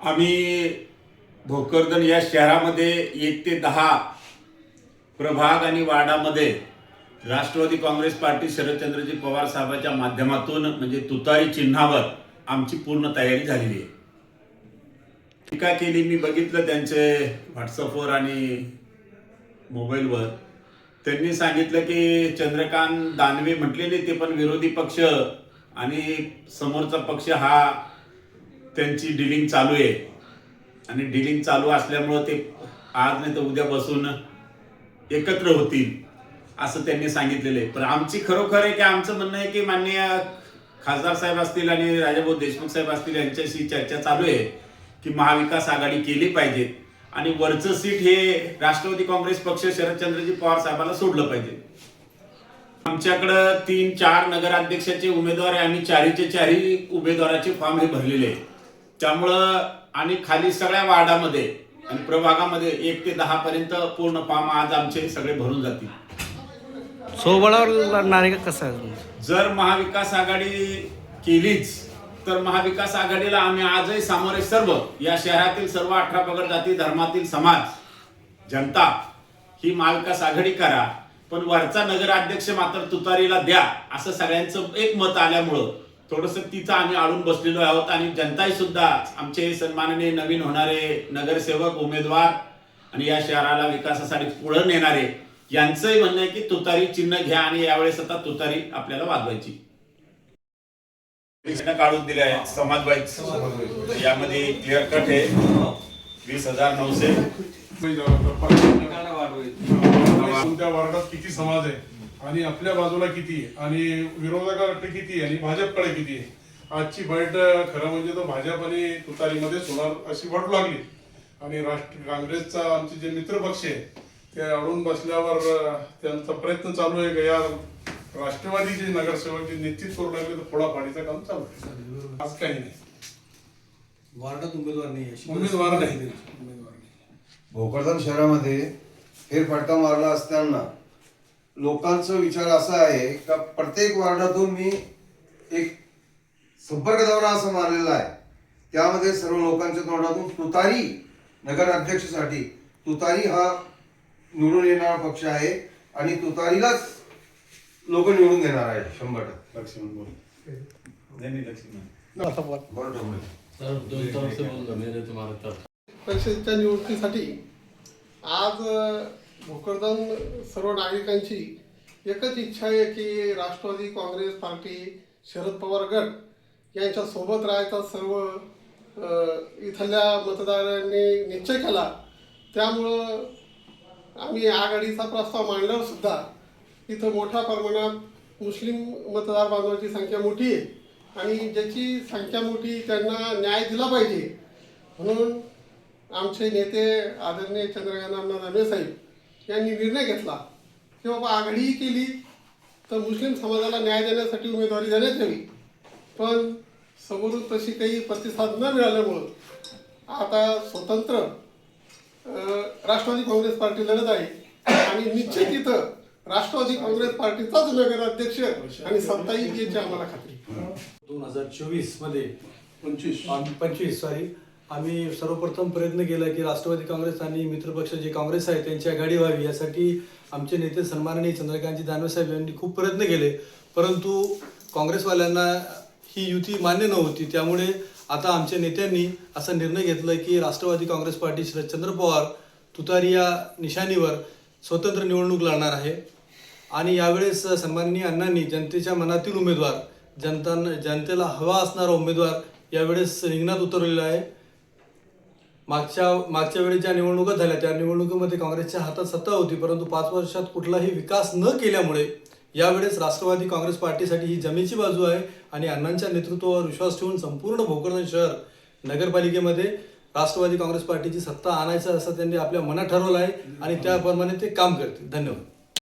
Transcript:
आम्ही भोकरदन या शहरामध्ये एक ते दहा प्रभाग आणि वार्डामध्ये राष्ट्रवादी काँग्रेस पार्टी शरदचंद्रजी पवार साहेबांच्या माध्यमातून म्हणजे तुतारी चिन्हावर आमची पूर्ण तयारी झालेली आहे. टीका केली मी बघितलं त्यांचे व्हॉट्सअपवर आणि मोबाईलवर. त्यांनी सांगितलं की चंद्रकांत दानवे म्हटलेले ते पण विरोधी पक्ष आणि समोरचा पक्ष हा त्यांची डिलिंग चालू आहे. आणि डिलिंग चालू असल्यामुळं ते आज नाही तर उद्या बसून एकत्र होतील असं त्यांनी सांगितलेलं आहे. पण आमची खरोखर आहे की आमचं म्हणणं आहे की माननीय खासदार साहेब असतील आणि राजाभाऊ देशमुख साहेब असतील यांच्याशी चर्चा चालू आहे की महाविकास आघाडी केली पाहिजे. आणि वरचं सीट हे राष्ट्रवादी काँग्रेस पक्ष शरदचंद्रजी पवार साहेबांना सोडलं पाहिजे. आमच्याकडं तीन चार नगराध्यक्षाचे उमेदवार आहे आम्ही चारीचे चारी उमेदवाराचे फॉर्म हे भरलेले आहे त्यामुळं आणि खाली सगळ्या वार्डामध्ये आणि प्रभागामध्ये एक ते दहा पर्यंत पूर्ण फॉर्म आज आमचे सगळे भरून जातील सोबळावर लढणार आहे का कसं आहे? जर महाविकास आघाडी केलीच तर महाविकास आघाडीला आम्ही आजही सामोरे सर्व या शहरातील सर्व अठरा पगड जाती धर्मातील समाज जनता ही महाविकास आघाडी करा पण वरचा नगराध्यक्ष मात्र तुतारीला द्या असं सगळ्यांचं एक मत आल्यामुळं थोडस तिचं आम्ही आळून बसलेलो आहोत आणि जनताही सुद्धा आमचे सन्माननीय नवीन होणारे नगरसेवक उमेदवार आणि या शहराला विकासासाठी पुढे नेणारे यांचंही म्हणणं आहे की तुतारी चिन्ह घ्या आणि यावेळेस आता तुतारी आपल्याला वाजवायची. चिन्ह काढून दिले आहे समाजवादी यामध्ये क्लिअर कट आहे. वीस हजार नऊशे. वार्डात किती समाज आहे? आणि आपल्या बाजूला किती आणि विरोधकाकडे किती आणि भाजपकडे किती आहे? आजची बैठ खरं म्हणजे तो भाजप आणि तुतारीमध्येच होणार अशी वाटू लागली. आणि राष्ट्र काँग्रेसचा आमचे जे मित्र पक्ष आहे ते अडून बसल्यावर त्यांचा प्रयत्न चालू आहे का? या राष्ट्रवादीचे नगरसेवक जे निश्चित करू लागले तर फोडाफाडीचं काम चालू आहे. आज काही नाही. वार्डात उमेदवार नाही अशी उमेदवार नाही परिस्थिती उमेदवार नाही. भोकरदन शहरामध्ये फेरफटका मारला असताना लोकांचा विचार असा आहे का प्रत्येक वार्डातून मी एक संपर्क दौरा असा मारलेला आहे. त्यामध्ये सर्व लोकांच्या तोंडातून तुतारी नगर अध्यक्षसाठी तुतारी हा निवडून येणारा पक्ष आहे आणि तुतारीलाच लोक निवडून देणार आहे शंभर टक्के. लक्ष्मण बोल. नाही नाही, लक्ष्मण. बरं ठरवलं. परिषदेच्या निवडणुकीसाठी आज भोकरदन सर्व नागरिकांची एकच इच्छा आहे की राष्ट्रवादी काँग्रेस पार्टी शरद पवार गट यांच्या सोबत राहायचा सर्व इथल्या मतदारांनी निश्चय केला. त्यामुळं आम्ही आघाडीचा प्रस्ताव मांडल्यावर सुद्धा इथं मोठ्या प्रमाणात मुस्लिम मतदार बांधवाची संख्या मोठी आहे. आणि ज्याची संख्या मोठी त्यांना न्याय दिला पाहिजे. म्हणून आमचे नेते आदरणीय चंद्रकांत अण्णा दानवे साहेब यांनी निर्णय घेतला. की बाबा आघाडीही केली तर मुस्लिम समाजाला न्याय देण्यासाठी उमेदवारी देण्यात यावी. पण समोरून तशी काही प्रतिसाद न मिळाल्यामुळं आता स्वतंत्र राष्ट्रवादी काँग्रेस पार्टी लढत आहे. आणि निश्चित इथं राष्ट्रवादी काँग्रेस पार्टीचाच नगराध्यक्ष आणि सत्ता याची आम्हाला खात्री. दोन हजार चोवीसमध्ये पंचवीस. पंचवीस सॉरी आम्ही सर्वप्रथम प्रयत्न केला की राष्ट्रवादी काँग्रेस आणि मित्रपक्ष जे काँग्रेस आहे त्यांची आघाडी व्हावी यासाठी आमचे नेते सन्माननीय चंद्रकांतजी दानवे साहेब यांनी खूप प्रयत्न केले. परंतु काँग्रेसवाल्यांना ही युती मान्य नव्हती. त्यामुळे आता आमच्या नेत्यांनी असा निर्णय घेतला की राष्ट्रवादी काँग्रेस पार्टी शरदचंद्र पवार तुतारी या निशाणीवर स्वतंत्र निवडणूक लढणार आहे. आणि यावेळेस सन्माननीय अण्णांनी जनतेच्या मनातील उमेदवार जनता जनतेला हवा असणारा उमेदवार यावेळेस रिंगणात उतरलेला आहे. मागच्या मागच्या वेळी ज्या निवडणुका झाल्या त्या निवडणुकीमध्ये काँग्रेसच्या हातात सत्ता होती परंतु पाच वर्षात कुठलाही विकास न केल्यामुळे यावेळेस राष्ट्रवादी काँग्रेस पार्टीसाठी ही जमेची बाजू आहे आणि अण्णांच्या नेतृत्वावर विश्वास ठेवून संपूर्ण भोकरदन शहर नगरपालिकेमध्ये राष्ट्रवादी काँग्रेस पार्टीची सत्ता आणायचं असं त्यांनी आपल्या मनात ठरवलं आहे आणि त्याप्रमाणे ते काम करतील. धन्यवाद.